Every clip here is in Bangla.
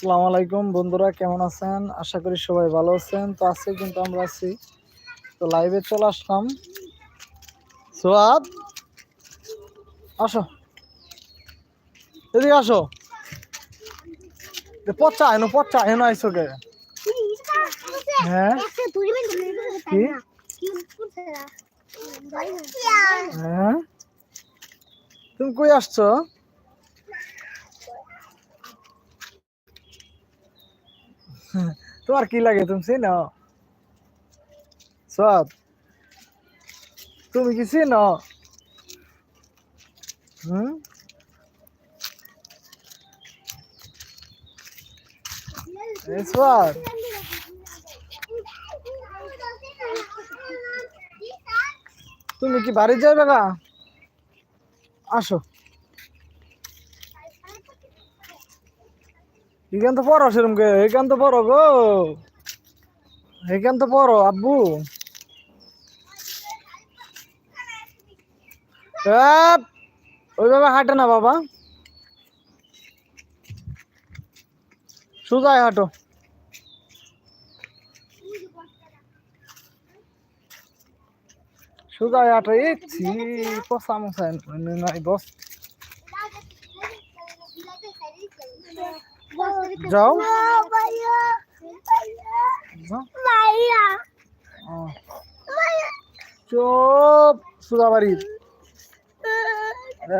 আসসালামু আলাইকুম বন্ধুরা, কেমন আছেন? আশা করি সবাই ভালো আছেন। তো আজকে কিন্তু আমরা আছি, তো লাইভে চলে আসলাম। সোয়াদ আসো। এদিকে আসো। পচা এনো পচা এনো আইসো কে হ্যাঁ? কি? হ্যাঁ? তুমি কই আসছো? তোমার কি লাগে তুমি চিনো? সব। তুমি কি চিনো? হুম? সোয়াদ তুমি কি বাড়ি যাবে গা? আসো। এখান তো পড়ো সেরকম কে এখান তো পড়ো গো। এখান তো পড়ো, আব্বু। ওইভাবে হাঁটে না বাবা। সোজায় হাঁটো। সোজায় হাঁটো। এই ছি, পচা মশাই নাই, বস। যাও। চুপ বাড়ি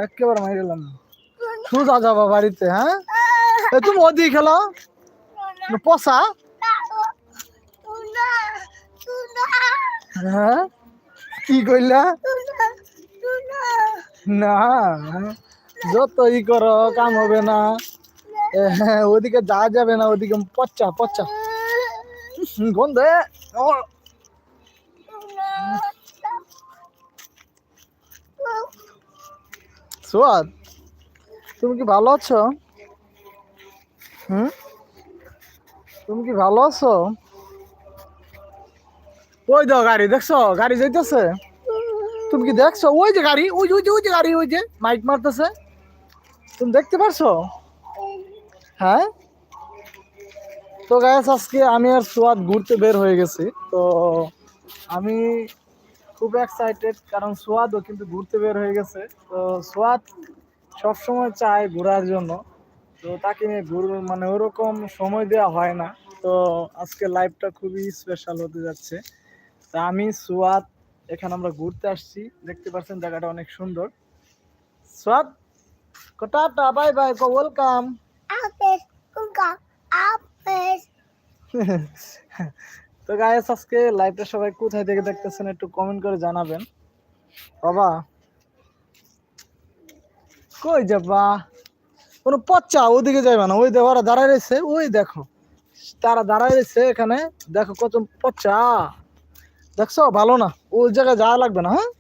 একেবারে মারি গেলাম। সোজা যাবা বাড়িতে হ্যাঁ? তুমি ওদিকে খেলো। পচা হ্যাঁ? কি কইলা? না যত ই করো কাম হবে না। হ্যাঁ, ওদিকে যাওয়া যাবে না ওদিকে পচ্চা হুম, গন্ধে সোয়াদ তুমি কি ভালো আছো? হুম? তুমি কি ভালো আছো? ওই দাও গাড়ি দেখছ? গাড়ি যাইতেছে। তুমি কি দেখছ? ওই যে গাড়ি ওই যে ওই যে গাড়ি ওই যে মাইক মারতেছে। তুমি দেখতে পারছ? হ্যাঁ? তো গাছ আজকে আমি আর সোয়াদ ঘুরতে বের হয়ে গেছি। তো আমি খুব এক্সাইটেড কারণ সোয়াদও কিন্তু ঘুরতে বের হয়ে গেছে। তো সোয়াদ সবসময় চায় ঘোরার জন্য। তো তাকে নিয়ে ঘুর মানে ওরকম সময় দেওয়া হয় না। তো আজকে লাইফটা খুবই স্পেশাল হতে যাচ্ছে। তা আমি সোয়াদ, এখানে আমরা ঘুরতে আসছি। দেখতে পাচ্ছেন জায়গাটা অনেক সুন্দর। সোয়াদ টাটা বাই বাই ওয়েলকাম তো গায়েস আজকে লাইভটা সবাই কোথায় দেখতেছেন একটু কমেন্ট করে জানাবেন। বাবা, কই যাবা কোনো পচ্চা ওদিকে যাইবা না, ওই দেখো, ওরা দাঁড়ায় রয়েছে, ওই দেখো। তারা দাঁড়ায় রয়েছে এখানে, দেখো কত পচ্চা দেখছ, ভালো না, ওই জায়গায় যাওয়া লাগবে না হ্যাঁ?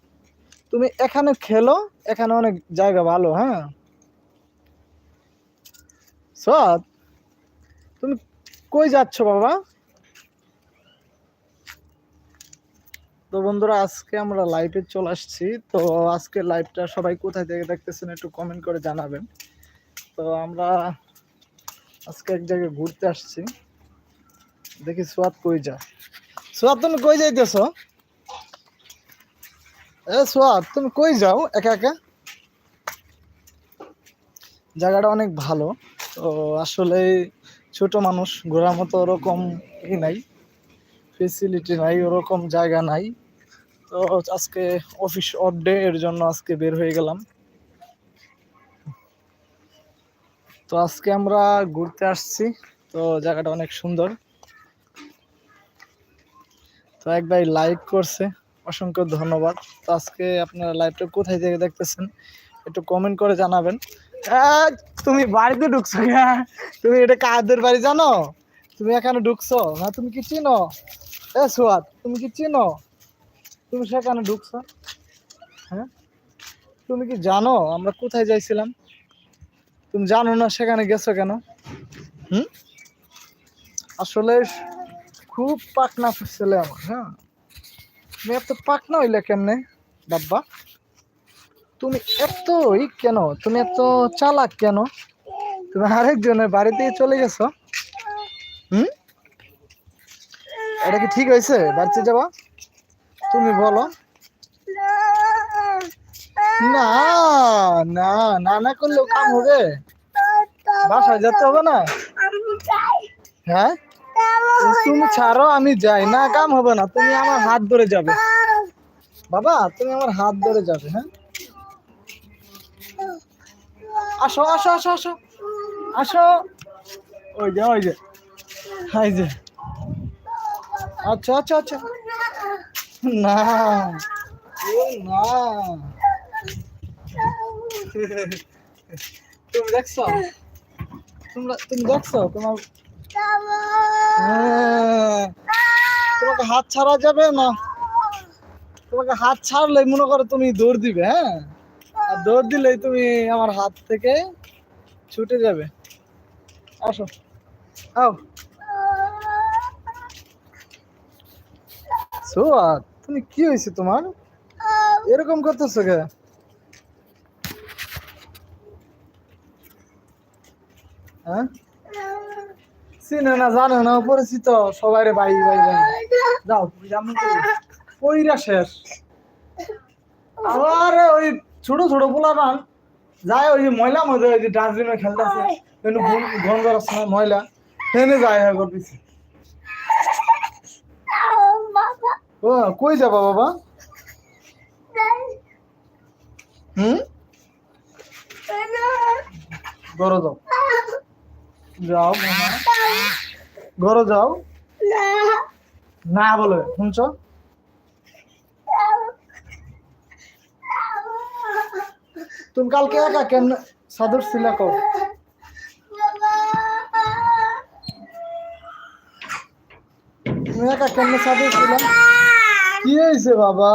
তুমি এখানে খেলো, এখানে অনেক জায়গা ভালো হ্যাঁ? সৎ তুমি কই যাচ্ছ বাবা? তো বন্ধুরা, আজকে আমরা লাইভে চলে আসছি। তো আজকে লাইভটা সবাই কোথায় থেকে দেখতেছেন একটু কমেন্ট করে জানাবেন। তো আমরা আজকে এক জায়গায় ঘুরতে আসছি। দেখি সোয়াদ কই যা সোয়াদ, তুমি কই যাইতেছ? এ সোয়াদ, তুমি কই যাও একা একা? জায়গাটা অনেক ভালো। তো আসলে ছোট মানুষ ঘোরার মতো ওরকম ই নাই ফেসিলিটি নাই, ওরকম জায়গা নাই। তো আজকে অফিস অফ ডে এর জন্য আজকে বের হয়ে গেলাম। তো আজকে আমরা ঘুরতে আসছি, তো জায়গাটা অনেক সুন্দর। তো এক ভাই লাইক করছে, অসংখ্য ধন্যবাদ। তো আজকে আপনারা লাইভটা কোথায় থেকে দেখতেছেন, একটু কমেন্ট করে জানাবেন। তুমি বাড়িতে ঢুকছো হ্যাঁ তুমি এটা কাদের বাড়ি জানো? তুমি এখানে ঢুকছো? না, তুমি কি চিনো? এ সুয়াদ তুমি কি চিনো? তুমি সেখানে ঢুকছো? হ্যাঁ? তুমি কি জানো আমরা কোথায় যাইছিলাম? তুমি জানো না সেখানে গেছো কেন? হুম? আসলে খুব পাকনা ছেলে আমার হ্যাঁ? তুমি এত পাকনা হইলে কেমনে? বাব্বা তুমি এতই কেন? তুমি এত চালাক কেন? তুমি আরেকজনের বাড়িতে চলে গেছো। হুম? এটা কি ঠিক হয়েছে? বাড়িতে যাওয়া তুমি বলো। না না না না করলেও কাম হবে। বাসায় যেতে হবে না? হ্যাঁ? তুমি ছাড়ো, আমি যাই। না, কাম হবে না। তুমি আমার হাত ধরে যাবে। বাবা, তুমি আমার হাত ধরে যাবে হ্যাঁ? আসো আসো আসো আসো। আসো। ওই যে ওই যে। হাই যে। আচ্ছা আচ্ছা আচ্ছা। না। ও না তুমি দেখছ? তোমরা তুমি দেখছ? তোমার। তোমাকে হাত ছাড়া যাবে না? তোমাকে হাত ছাড়লে মনে করো তুমি দৌড় দিবে হ্যাঁ? আর দৌড় দিলেই তুমি আমার হাত থেকে ছুটে যাবে। আসো। আও। সোয়াদ তুমি কি হয়েছে তোমার? এরকম করতেছো কে হ্যাঁ? চিনে না, জানে না পরিচিত সবাই রে ভাই ভাই যাও কইরা শেষ। আবার ওই ছোট ছোট পোলাপান যায় ওই যে ময়লা মধ্যে ওই যে ডাস্টবিনে খেলতেছে কিন্তু গন্ধ রাস্তা ময়লা হেনে যায় হ্যাঁ করতেছে ও কই যাবা বাবা? হুম? ঘরে যাও। যাও। ঘরে যাও। না বলে শুনছ? তুমি কালকে একা কেমনে সাদর ছিলা কও তুমি একা কেমনে সাদর ছিলা কি হয়েছে বাবা?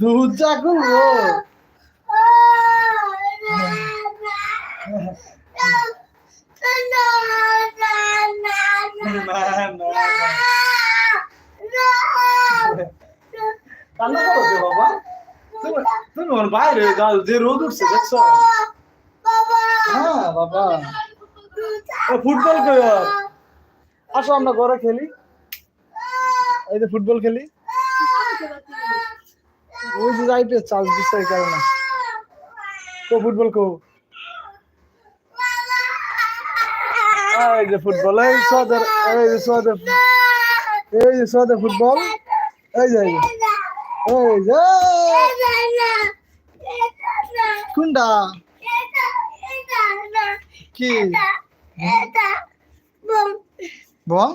দুধ চাকু গো। কান্না করো যে বাবা তুমি তুমি ওর বাইরে যাও যে রোদ উঠছে দেখছ হ্যাঁ বাবা ও ফুটবল কই ওর? আসো আমরা ঘরে খেলি এই যে ফুটবল খেলি ওই যে যাইতে চার্জ দিচ্ছে এই কারণে কো ফুটবল কো এই যে ফুটবল এই সদর এই যে সদর এই যে সদর ফুটবল এই যে এই যে এই যে কোনটা কি? বল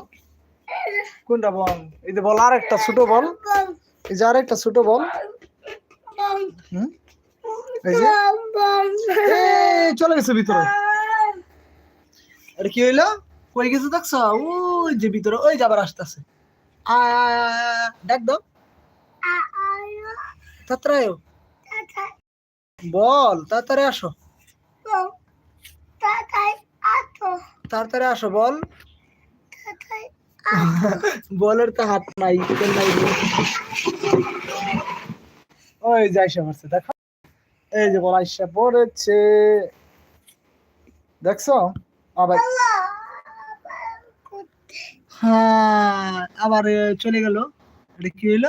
কোনটা বল এই যে বল আর একটা ছোট বল। এই যে আর একটা ছোট বল। চলে গেছে ভিতরে। এটা কি হইল? কই গেছে দেখছ? ওই যে ভিতরে ওই যাবার আসতেছে। আয়, আয়, ডাক দাও। তাড়াতাড়ি বল, তাড়াতাড়ি আসো। তাড়াতাড়ি আসো, বল। বলের তো হাত নাই নাই ওই যে আইসা পড়ছে, দেখো। এই যে বল আইসা পড়েছে। দেখছ? আবার হ্যাঁ আবার চলে গেল। এটা কি হইল?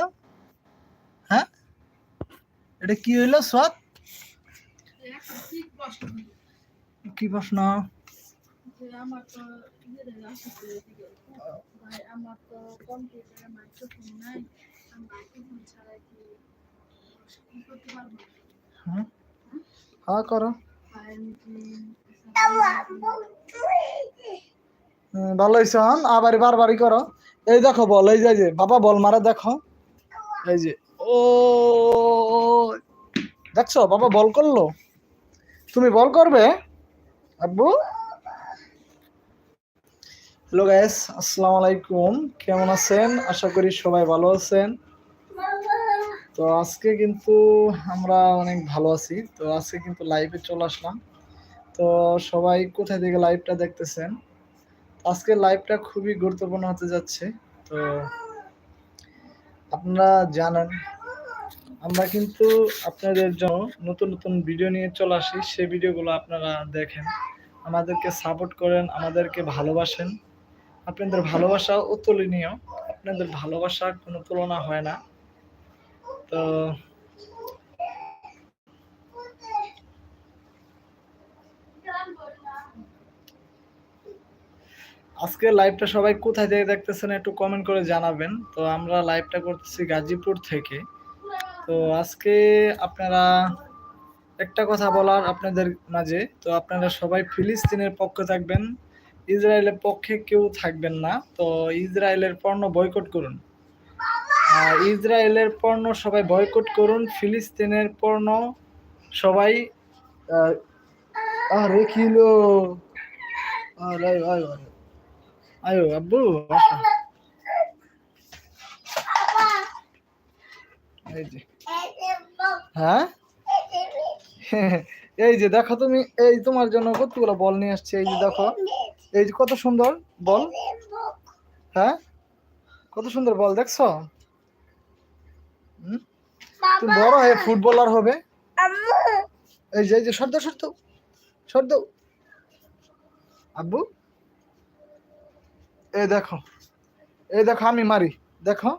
এটা কি হইল? সৎ কি প্রশ্ন? হ্যাঁ। হ্যাঁ করো। হুম, ভালো হয়েছে আবার বারবারই করো। এই দেখো বল এই যে বাবা বল মারা দেখো। এই যে ও দেখছ, বাবা বল করল। তুমি বল করবে? আব্বু? হ্যালো গাইস আসসালামু আলাইকুম। কেমন আছেন? আশা করি সবাই ভালো আছেন। তো আজকে কিন্তু আমরা অনেক ভালো আছি। তো আজকে কিন্তু লাইভে চলে আসলাম। তো সবাই কোথায় থেকে লাইভটা দেখতেছেন? আজকের লাইভটা খুবই গুরুত্বপূর্ণ হতে যাচ্ছে। তো আপনারা জানেন আমরা কিন্তু আপনাদের জন্য নতুন নতুন ভিডিও নিয়ে চলে আসি। সেই ভিডিওগুলো আপনারা দেখেন। আমাদেরকে সাপোর্ট করেন, আমাদেরকে ভালোবাসেন। আপনাদের ভালোবাসা অতুলনীয়। আপনাদের ভালোবাসার কোনো তুলনা হয় না। তো আজকে লাইভটা সবাই কোথায় থেকে দেখতেছেন একটু কমেন্ট করে জানাবেন। তো আমরা লাইভটা করতেছি গাজীপুর থেকে। তো আজকে আপনারা একটা কথা বলার আপনাদের মাঝে। তো আপনারা সবাই ফিলিস্তিনের পক্ষে থাকবেন, ইসরায়েলের পক্ষে কেউ থাকবেন না। তো ইসরায়েলের পণ্য বয়কট করুন। আর ইসরায়েলের পণ্য সবাই বয়কট করুন, ফিলিস্তিনের পণ্য সবাই আরে কিলো আরে আয় আয় আয়। আয়ো, আব্বু, আসো এই যে হ্যাঁ? এই যে দেখো তুমি এই তোমার জন্য কতগুলো বল নিয়ে আসছে এই যে দেখো। এই যে কত সুন্দর বল। হ্যাঁ? কত সুন্দর বল দেখছ? তুমি বড় হয়ে ফুটবলার হবে। এই যে এই যে সর্দ সর্দ সর্দ আব্বু? এই দেখো এই দেখো আমি মারি। দেখো।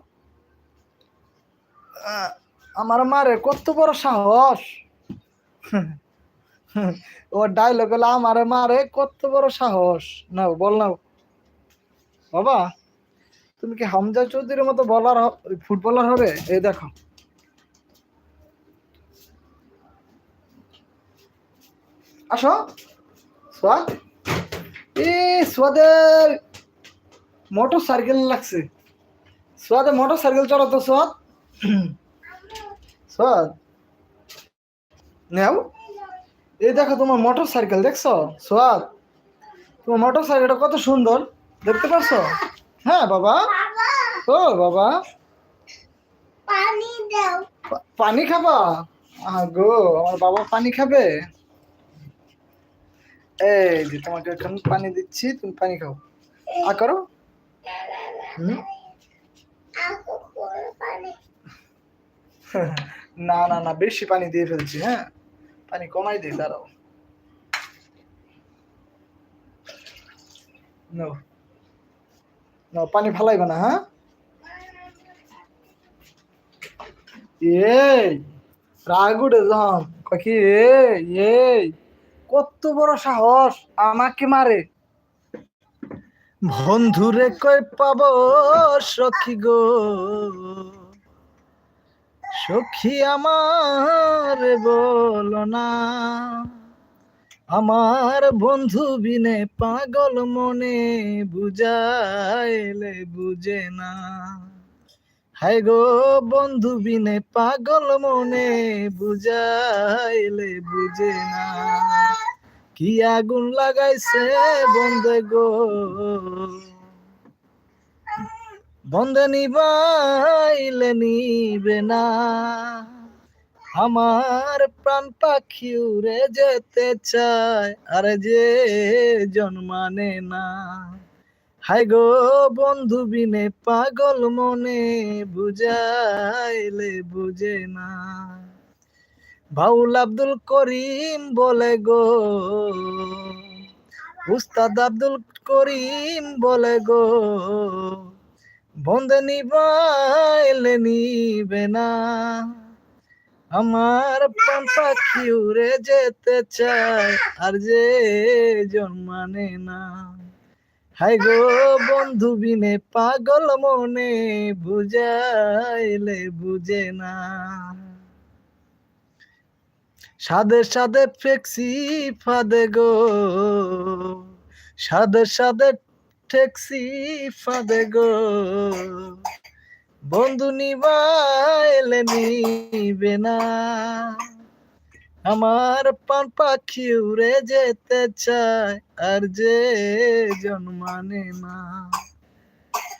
আমার মারে কত বড় সাহস? ও ডাইলগ হলো আমারে মারে কত বড় সাহস? নাও, বল নাও। বাবা, তুমি কি হামজা চৌধুরীর মতো বলার ফুটবলার হবে? এই দেখো। আসো সোয়াদ এ সোয়াদের মোটর সাইকেল লাগছে। সোয়াদে মোটর সাইকেল চড়াতো সোয়াদ সোয়াদ নেও। এই দেখো তোমার মোটর সাইকেল দেখছ? সোয়াদ তোমার মোটর সাইকেলটা কত সুন্দর দেখতে পাচ্ছ হ্যাঁ বাবা। ও বাবা। পানি দাও। পানি খাবা? গো আমার বাবা পানি খাবে। এই যে তোমাকে এখন পানি দিচ্ছি তুমি পানি খাও। আ করো। হুম আকু করে পানি না না না, বেশি পানি দিয়ে ফেলছি হ্যাঁ? পানি কমাই দিই, দাঁড়াও। নো নো পানি ফালাইবে না হ্যাঁ? এই রাগুড়ে যখন কি, এই কত বড় সাহস, আমাকে মারে। বন্ধুরে কই পাবো সখী গো। সখী আমার বল না। আমার বন্ধু বিনে পাগল মনে বুঝাইলে বুঝে না। হাই গো বন্ধু বিনে পাগল মনে বুঝাইলে বুঝে না। কি আগুন লাগাইছে বন্ধে গো। বন্ধে নিবাইলে নিবে না। আমার প্রাণ পাখি উড়ে যেতে চায়, আর যে জন্মানে না। হাই গো বন্ধু বিনে পাগল মনে, বুঝাইলে বুঝে না। বাউল আব্দুল করিম বলে গো, উস্তাদ আব্দুল করিম বলে গো বন্ধে নিবাইলে নিবে না। আমার প্রাণ পাখি যেতে চায়, আর যে জন্মানে না। হাই গো বন্ধু বিনে পাগল মনে, বুঝাইলে বুঝে না। সাদে সাদে ফেক্সি ফাদে গো, সাদে সাদে ট্যাক্সি ফাদে গো। বন্ধু নিবাইলে নিবে না। আমার পান পাখি উড়ে যেতে চায়, আর যে জন্মানে না।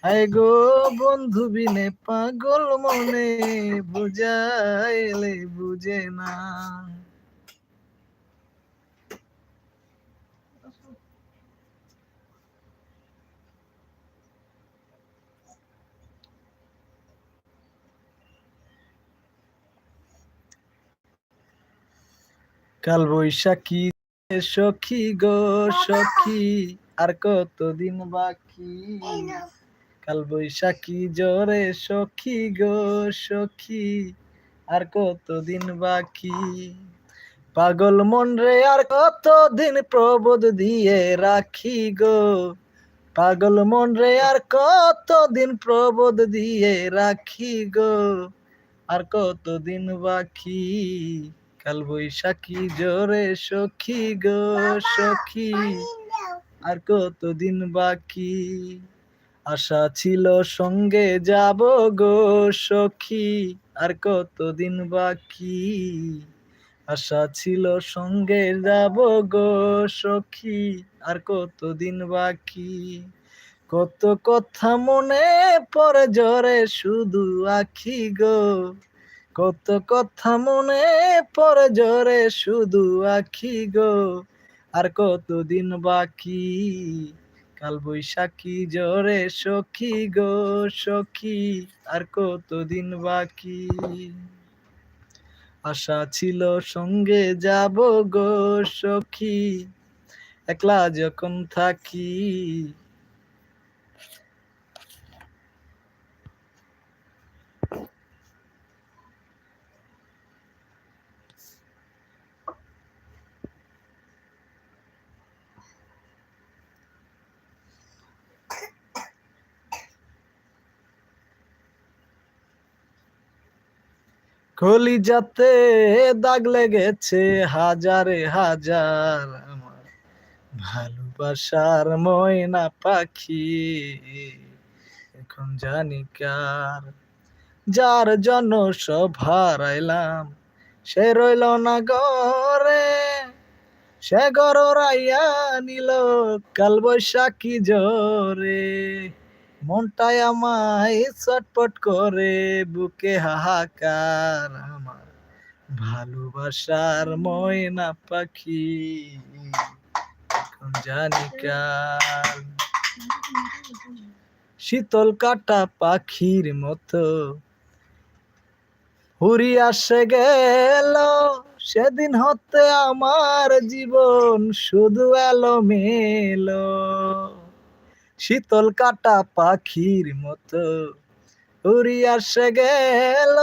আয় গো বন্ধু বিনে পাগল মনে, বুঝাইলে বুঝে না। কাল বৈশাখী সখী গো সখী, আর কতদিন বাকি? কাল বৈশাখী জোরে সখী গো সখী, আর কতদিন বাকি? পাগল মন রে, আর কতদিন প্রবোধ দিয়ে রাখি গো? পাগল মন রে, আর কতদিন প্রবোধ দিয়ে রাখি গো? আর কতদিন বাকি? কাল বৈশাখী, জোরে সখী গো সখী। আর কতদিন বাকি? আশা ছিল সঙ্গে যাব গো সখী। আর কতদিন বাকি? আশা ছিল সঙ্গে যাব গো সখী। আর কতদিন বাকি? কত কথা মনে পড়ে, জরে শুধু আখি গো। কত কথা মনে পড়ে জরে শুধু আখি গো। আর কতদিন বাকি? কাল বৈশাখী জরে সখী গো, সখী। আর কতদিন বাকি? আশা ছিল সঙ্গে যাব গো, সখী। একলা যখন থাকি কলিজাতে দাগ লেগেছে হাজারে হাজার আমার ভালোবাসার ময়না পাখি। এখন জানি কার, যার জন্য সব হারাইলাম সে রইল না গরে সে গর রাইয়া নিল কাল বৈশাখী জোরে মনটাই আমায় চটপট করে, বুকে হাহাকার আমার। ভালোবাসার ময়না পাখি, এখন জানি কার। শীতল কাটা পাখির মতো হুরি আসে গেল, সেদিন হতে আমার জীবন শুধু এলো মেলো শীতল কাটা পাখির মতো। উড়ি আসে গেল,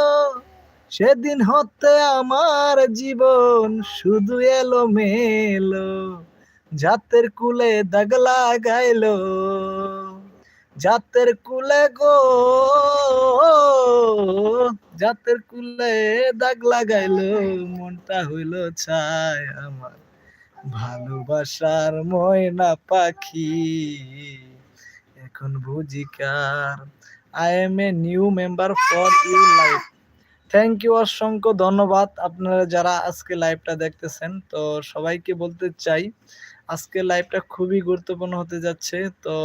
সেদিন হতে আমার জীবন শুধু এলো মেলো জাতের কুলে দাগ লাগাইলো, জাতের কুলে গো, জাতের কুলে দাগ লাগাইলো, মনটা হইল ছাই আমার। ভালোবাসার ময়না পাখি। এখন বুঝি কার? I am a new member for you life thank you অসংখ্য ধন্যবাদ আপনারা যারা আজকে লাইভটা দেখতেছেন। তো সবাইকে বলতে চাই, আজকে লাইভটা খুবই গুরুত্বপূর্ণ হতে যাচ্ছে। তো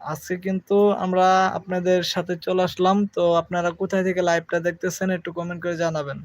আজকে কিন্তু আমরা আপনাদের সাথে চলে আসলাম। তো আপনারা কোথায় থেকে লাইভটা দেখতেছেন একটু কমেন্ট করে জানাবেন।